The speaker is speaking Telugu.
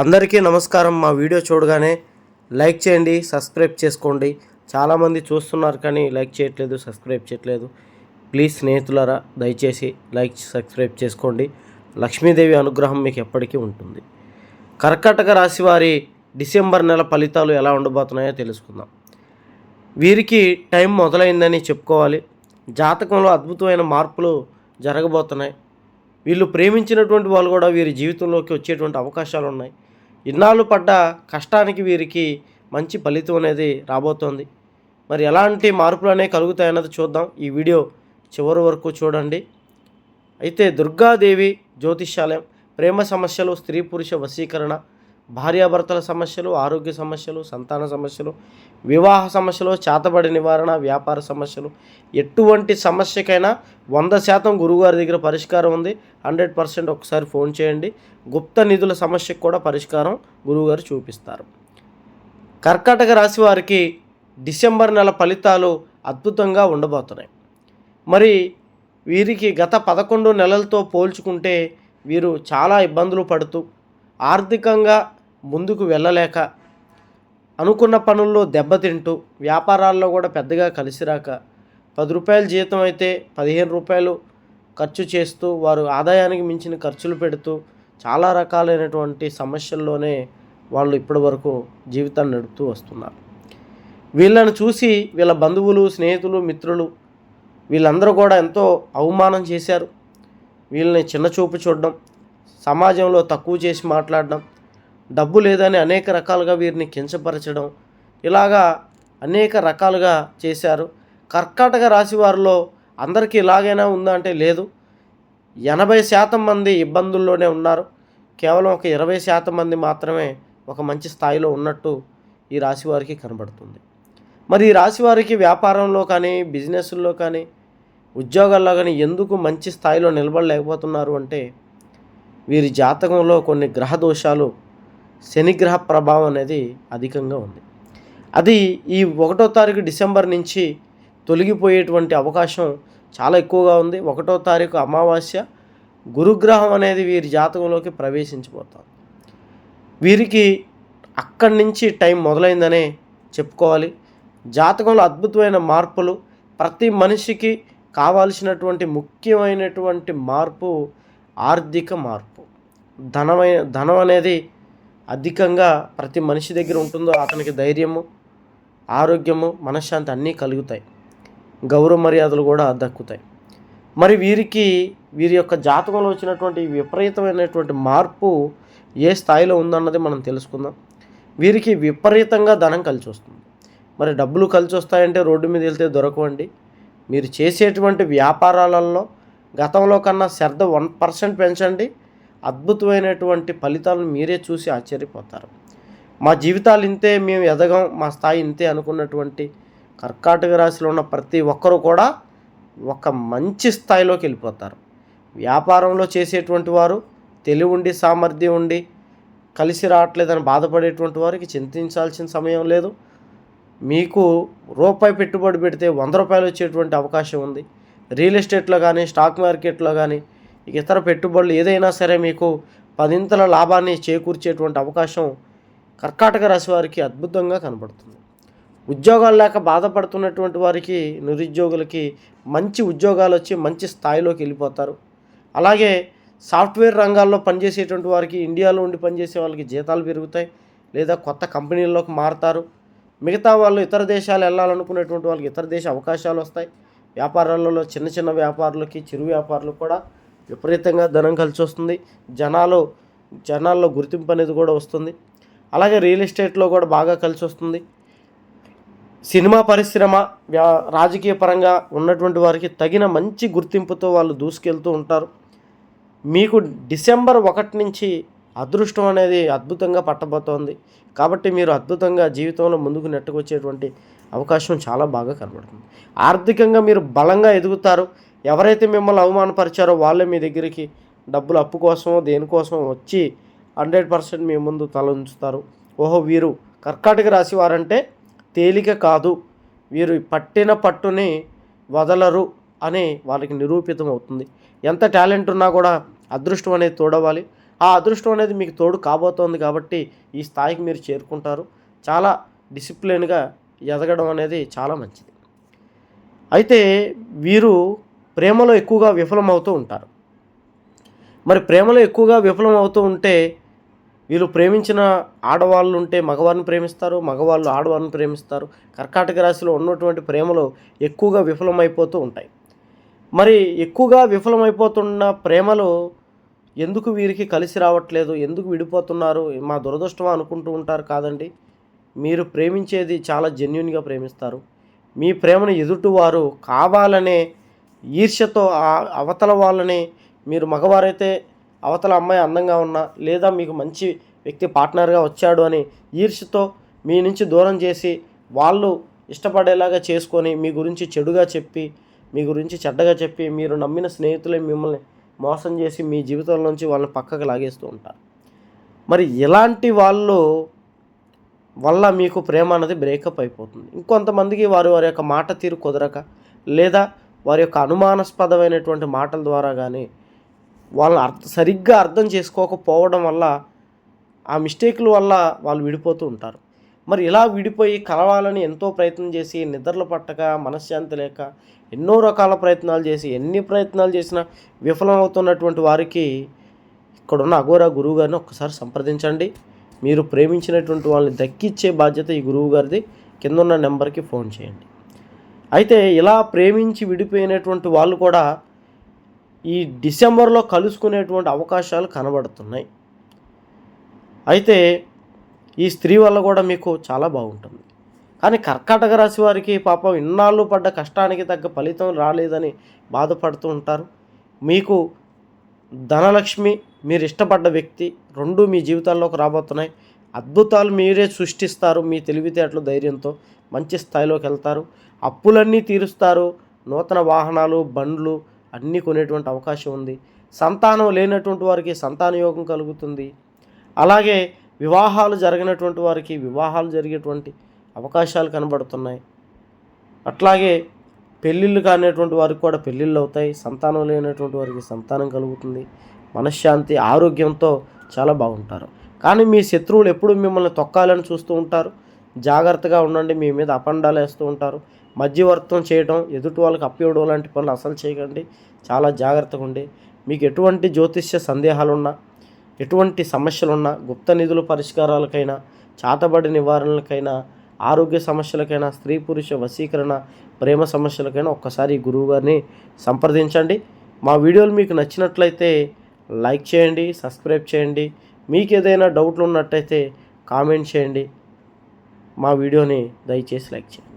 అందరికీ నమస్కారం. మా వీడియో చూడగానే లైక్ చేయండి సబ్స్క్రైబ్ చేసుకోండి. చాలామంది చూస్తున్నారు కానీ లైక్ చేయట్లేదు సబ్స్క్రైబ్ చేయట్లేదు. ప్లీజ్ స్నేహితులారా దయచేసి లైక్ సబ్స్క్రైబ్ చేసుకోండి. లక్ష్మీదేవి అనుగ్రహం మీకు ఎప్పటికీ ఉంటుంది. కర్కాటక రాశి వారి డిసెంబర్ నెల ఫలితాలు ఎలా ఉండబోతున్నాయో తెలుసుకుందాం. వీరికి టైం మొదలైందని చెప్పుకోవాలి. జాతకంలో అద్భుతమైన మార్పులు జరగబోతున్నాయి. వీళ్ళు ప్రేమించినటువంటి వాళ్ళు కూడా వీరి జీవితంలోకి వచ్చేటువంటి అవకాశాలు ఉన్నాయి. ఇన్నాళ్ళు పడ్డ కష్టానికి వీరికి మంచి ఫలితం అనేది రాబోతోంది. మరి ఎలాంటి మార్పులు అనేవి కలుగుతాయన్నది చూద్దాం. ఈ వీడియో చివరి వరకు చూడండి. అయితే దుర్గాదేవి జ్యోతిష్యాలయం ప్రేమ సమస్యలు స్త్రీ పురుష వశీకరణ భార్యాభర్తల సమస్యలు ఆరోగ్య సమస్యలు సంతాన సమస్యలు వివాహ సమస్యలు చేతబడి నివారణ వ్యాపార సమస్యలు. ఎటువంటి సమస్యకైనా వంద శాతం గురువుగారి దగ్గర పరిష్కారం ఉంది. హండ్రెడ్ పర్సెంట్ ఒకసారి ఫోన్ చేయండి. గుప్త నిధుల సమస్యకు కూడా పరిష్కారం గురువుగారు చూపిస్తారు. కర్కాటక రాశి వారికి డిసెంబర్ నెల ఫలితాలు అద్భుతంగా ఉండబోతున్నాయి. మరి వీరికి గత పదకొండు నెలలతో పోల్చుకుంటే వీరు చాలా ఇబ్బందులు పడుతూ ఆర్థికంగా ముందుకు వెళ్ళలేక అనుకున్న పనుల్లో దెబ్బతింటూ వ్యాపారాల్లో కూడా పెద్దగా కలిసి రాక పది రూపాయల జీతం అయితే పదిహేను రూపాయలు ఖర్చు చేస్తూ వారు ఆదాయానికి మించిన ఖర్చులు పెడుతూ చాలా రకాలైనటువంటి సమస్యల్లోనే వాళ్ళు ఇప్పటి వరకు జీవితాన్ని నడుపుతూ వస్తున్నారు. వీళ్ళని చూసి వీళ్ళ బంధువులు స్నేహితులు మిత్రులు వీళ్ళందరూ కూడా ఎంతో అవమానం చేశారు. వీళ్ళని చిన్నచూపు చూడడం సమాజంలో తక్కువ చేసి మాట్లాడడం డబ్బు లేదని అనేక రకాలుగా వీరిని కించపరచడం ఇలాగా అనేక రకాలుగా చేశారు. కర్కాటక రాశి వారిలో అందరికీ ఇలాగైనా ఉందా అంటే లేదు. ఎనభై శాతం మంది ఇబ్బందుల్లోనే ఉన్నారు. కేవలం ఒక ఇరవై శాతం మంది మాత్రమే ఒక మంచి స్థాయిలో ఉన్నట్టు ఈ రాశి వారికి కనబడుతుంది. మరి ఈ రాశి వారికి వ్యాపారంలో కానీ బిజినెస్లో కానీ ఉద్యోగాల్లో కానీ ఎందుకు మంచి స్థాయిలో నిలబడలేకపోతున్నారు అంటే వీరి జాతకంలో కొన్ని గ్రహ దోషాలు శనిగ్రహ ప్రభావం అనేది అధికంగా ఉంది. అది ఈ ఒకటో తారీఖు డిసెంబర్ నుంచి తొలగిపోయేటువంటి అవకాశం చాలా ఎక్కువగా ఉంది. ఒకటో తారీఖు అమావాస్య గురుగ్రహం అనేది వీరి జాతకంలోకి ప్రవేశించిపోతుంది వీరికి అక్కడి నుంచి టైం మొదలైందనే చెప్పుకోవాలి. జాతకంలో అద్భుతమైన మార్పులు ప్రతి మనిషికి కావాల్సినటువంటి ముఖ్యమైనటువంటి మార్పు ఆర్థిక మార్పు. ధనమైన ధనం అనేది అధికంగా ప్రతి మనిషి దగ్గర ఉంటుందో అతనికి ధైర్యము ఆరోగ్యము మనశ్శాంతి అన్నీ కలుగుతాయి. గౌరవ మర్యాదలు కూడా దక్కుతాయి. మరి వీరికి వీరి యొక్క జాతకంలో వచ్చినటువంటి విపరీతమైనటువంటి మార్పు ఏ స్థాయిలో ఉందన్నది మనం తెలుసుకుందాం. వీరికి విపరీతంగా ధనం కలిసి వస్తుంది. మరి డబ్బులు కలిసి వస్తాయంటే రోడ్డు మీద వెళ్తే దొరకవండి. మీరు చేసేటువంటి వ్యాపారాలలో గతంలో కన్నా శ్రద్ధ వన్ పర్సెంట్ పెంచండి. అద్భుతమైనటువంటి ఫలితాలను మీరే చూసి ఆశ్చర్యపోతారు. మా జీవితాలు ఇంతే మేము ఎదగం మా స్థాయి ఇంతే అనుకున్నటువంటి కర్కాటక రాశిలో ఉన్న ప్రతి ఒక్కరూ కూడా ఒక మంచి స్థాయిలోకి వెళ్ళిపోతారు. వ్యాపారంలో చేసేటువంటి వారు తెలివి ఉండి సామర్థ్యం ఉండి కలిసి రావట్లేదని బాధపడేటువంటి వారికి చింతించాల్సిన సమయం లేదు. మీకు రూపాయి పెట్టుబడి పెడితే వంద రూపాయలు వచ్చేటువంటి అవకాశం ఉంది. రియల్ ఎస్టేట్లో కానీ స్టాక్ మార్కెట్లో కానీ ఇతర పెట్టుబడులు ఏదైనా సరే మీకు పదింతల లాభాన్ని చేకూర్చేటువంటి అవకాశం కర్కాటక రాశి వారికి అద్భుతంగా కనబడుతుంది. ఉద్యోగాలు లేక బాధపడుతున్నటువంటి వారికి నిరుద్యోగులకి మంచి ఉద్యోగాలు వచ్చి మంచి స్థాయిలోకి వెళ్ళిపోతారు. అలాగే సాఫ్ట్వేర్ రంగాల్లో పనిచేసేటువంటి వారికి ఇండియాలో ఉండి పనిచేసే వాళ్ళకి జీతాలు పెరుగుతాయి లేదా కొత్త కంపెనీల్లోకి మారుతారు. మిగతా వాళ్ళు ఇతర దేశాలు వెళ్ళాలనుకునేటువంటి వాళ్ళకి ఇతర దేశ అవకాశాలు వస్తాయి. వ్యాపారాలలో చిన్న చిన్న వ్యాపారులకి చిరు వ్యాపారులకు కూడా విపరీతంగా ధనం కలిసి వస్తుంది. జనాలు జనాల్లో గుర్తింపు అనేది కూడా వస్తుంది. అలాగే రియల్ ఎస్టేట్లో కూడా బాగా కలిసి వస్తుంది. సినిమా పరిశ్రమ వ్యా రాజకీయ పరంగా ఉన్నటువంటి వారికి తగిన మంచి గుర్తింపుతో వాళ్ళు దూసుకెళ్తూ ఉంటారు. మీకు డిసెంబర్ ఒకటి నుంచి అదృష్టం అనేది అద్భుతంగా పట్టబోతోంది. కాబట్టి మీరు అద్భుతంగా జీవితంలో ముందుకు నెట్టుకొచ్చేటువంటి అవకాశం చాలా బాగా కనబడుతుంది. ఆర్థికంగా మీరు బలంగా ఎదుగుతారు. ఎవరైతే మిమ్మల్ని అవమానపరిచారో వాళ్ళే మీ దగ్గరికి డబ్బులు అప్పు కోసమో దేనికోసమో వచ్చి హండ్రెడ్ పర్సెంట్ మీ ముందు తల ఉంచుతారు. ఓహో వీరు కర్కాటక రాశి వారంటే తేలిక కాదు. వీరు పట్టిన పట్టుని వదలరు అని వాళ్ళకి నిరూపితం అవుతుంది. ఎంత టాలెంట్ ఉన్నా కూడా అదృష్టం అనేది తోడవాలి ఆ అదృష్టం అనేది మీకు తోడు కాబోతోంది కాబట్టి ఈ స్థాయికి మీరు చేరుకుంటారు. చాలా డిసిప్లిన్గా ఎదగడం అనేది చాలా మంచిది. అయితే వీరు ప్రేమలో ఎక్కువగా విఫలమవుతూ ఉంటారు. మరి ప్రేమలో ఎక్కువగా విఫలమవుతూ ఉంటే వీళ్ళు ప్రేమించిన ఆడవాళ్ళు ఉంటే మగవారిని ప్రేమిస్తారు మగవాళ్ళు ఆడవారిని ప్రేమిస్తారు. కర్కాటక రాశిలో ఉన్నటువంటి ప్రేమలో ఎక్కువగా విఫలమైపోతూ ఉంటాయి. మరి ఎక్కువగా విఫలమైపోతున్న ప్రేమలో ఎందుకు వీరికి కలిసి రావట్లేదు ఎందుకు విడిపోతున్నారు మా దురదృష్టం అనుకుంటూ ఉంటారు కాదండి. మీరు ప్రేమించేది చాలా జెన్యున్గా ప్రేమిస్తారు. మీ ప్రేమను ఎదుటివారు కావాలనే ఈర్ష్యతో అవతల వాళ్ళని మీరు మగవారైతే అవతల అమ్మాయి అందంగా ఉన్నా లేదా మీకు మంచి వ్యక్తి పార్ట్నర్గా వచ్చాడు అని ఈర్ష్యతో మీ నుంచి దూరం చేసి వాళ్ళు ఇష్టపడేలాగా చేసుకొని మీ గురించి చెడుగా చెప్పి మీ గురించి చెడ్డగా చెప్పి మీరు నమ్మిన స్నేహితులే మిమ్మల్ని మోసం చేసి మీ జీవితంలోంచి వాళ్ళని పక్కకు లాగేస్తూ ఉంటారు. మరి ఇలాంటి వాళ్ళు వల్ల మీకు ప్రేమ అనేది బ్రేకప్ అయిపోతుంది. ఇంకొంతమందికి వారు వారి యొక్క మాట తీరు కుదరక లేదా వారి యొక్క అనుమానాస్పదమైనటువంటి మాటల ద్వారా కానీ వాళ్ళని అర్థ సరిగ్గా అర్థం చేసుకోకపోవడం వల్ల ఆ మిస్టేక్ల వల్ల వాళ్ళు విడిపోతూ ఉంటారు. మరి ఇలా విడిపోయి కలవాలని ఎంతో ప్రయత్నం చేసి నిద్రలు పట్టక మనశ్శాంతి లేక ఎన్నో రకాల ప్రయత్నాలు చేసి ఎన్ని ప్రయత్నాలు చేసినా విఫలమవుతున్నటువంటి వారికి ఇక్కడున్న అఘోరా గురువు గారిని ఒక్కసారి సంప్రదించండి. మీరు ప్రేమించినటువంటి వాళ్ళని దక్కిచ్చే బాధ్యత ఈ గురువు గారిది. కింద ఉన్న నెంబర్కి ఫోన్ చేయండి. అయితే ఇలా ప్రేమించి విడిపోయినటువంటి వాళ్ళు కూడా ఈ డిసెంబర్లో కలుసుకునేటువంటి అవకాశాలు కనబడుతున్నాయి. అయితే ఈ స్త్రీ వల్ల కూడా మీకు చాలా బాగుంటుంది. కానీ కర్కాటక రాశి వారికి పాపం ఇన్నాళ్ళు పడ్డ కష్టానికి తగ్గ ఫలితం రాలేదని బాధపడుతూ ఉంటారు. మీకు ధనలక్ష్మి మీరు ఇష్టపడ్డ వ్యక్తి రెండు మీ జీవితాల్లోకి రాబోతున్నాయి. అద్భుతాలు మీరే సృష్టిస్తారు మీ తెలివితేటలు ధైర్యంతో. మంచి స్థాయిలోకి వెళ్తారు. అప్పులన్నీ తీరుస్తారు. నూతన వాహనాలు బండ్లు అన్నీ కొనేటువంటి అవకాశం ఉంది. సంతానం లేనటువంటి వారికి సంతాన యోగం కలుగుతుంది. అలాగే వివాహాలు జరిగినటువంటి వారికి వివాహాలు జరిగేటువంటి అవకాశాలు కనబడుతున్నాయి. అట్లాగే పెళ్ళిళ్ళు కానిటువంటి వారికి కూడా పెళ్ళిళ్ళు అవుతాయి. సంతానం లేనటువంటి వారికి సంతానం కలుగుతుంది. మనశ్శాంతి ఆరోగ్యంతో చాలా బాగుంటారు. కానీ మీ శత్రువులు ఎప్పుడు మిమ్మల్ని తొక్కాలని చూస్తూ ఉంటారు? జాగ్రత్తగా ఉండండి మీ మీద అపండాలు వేస్తూ ఉంటారు. మధ్యవర్తం చేయడం ఎదుటి వాళ్ళకి అప్పివ్వడం లాంటి పనులు అసలు చేయకండి. చాలా జాగ్రత్తగా ఉండి మీకు ఎటువంటి జ్యోతిష్య సందేహాలున్నా ఎటువంటి సమస్యలున్నా గుప్త నిధుల పరిష్కారాలకైనా చాతబడి నివారణలకైనా ఆరోగ్య సమస్యలకైనా స్త్రీ పురుష వశీకరణ ప్రేమ సమస్యలకైనా ఒక్కసారి గురువుగారిని గురువు గారిని సంప్రదించండి. మా వీడియోలు మీకు నచ్చినట్లయితే లైక్ చేయండి సబ్స్క్రైబ్ చేయండి. మీకు ఏదైనా డౌట్లు ఉన్నట్టయితే కామెంట్ చేయండి. మా వీడియోని దయచేసి లైక్ చేయండి.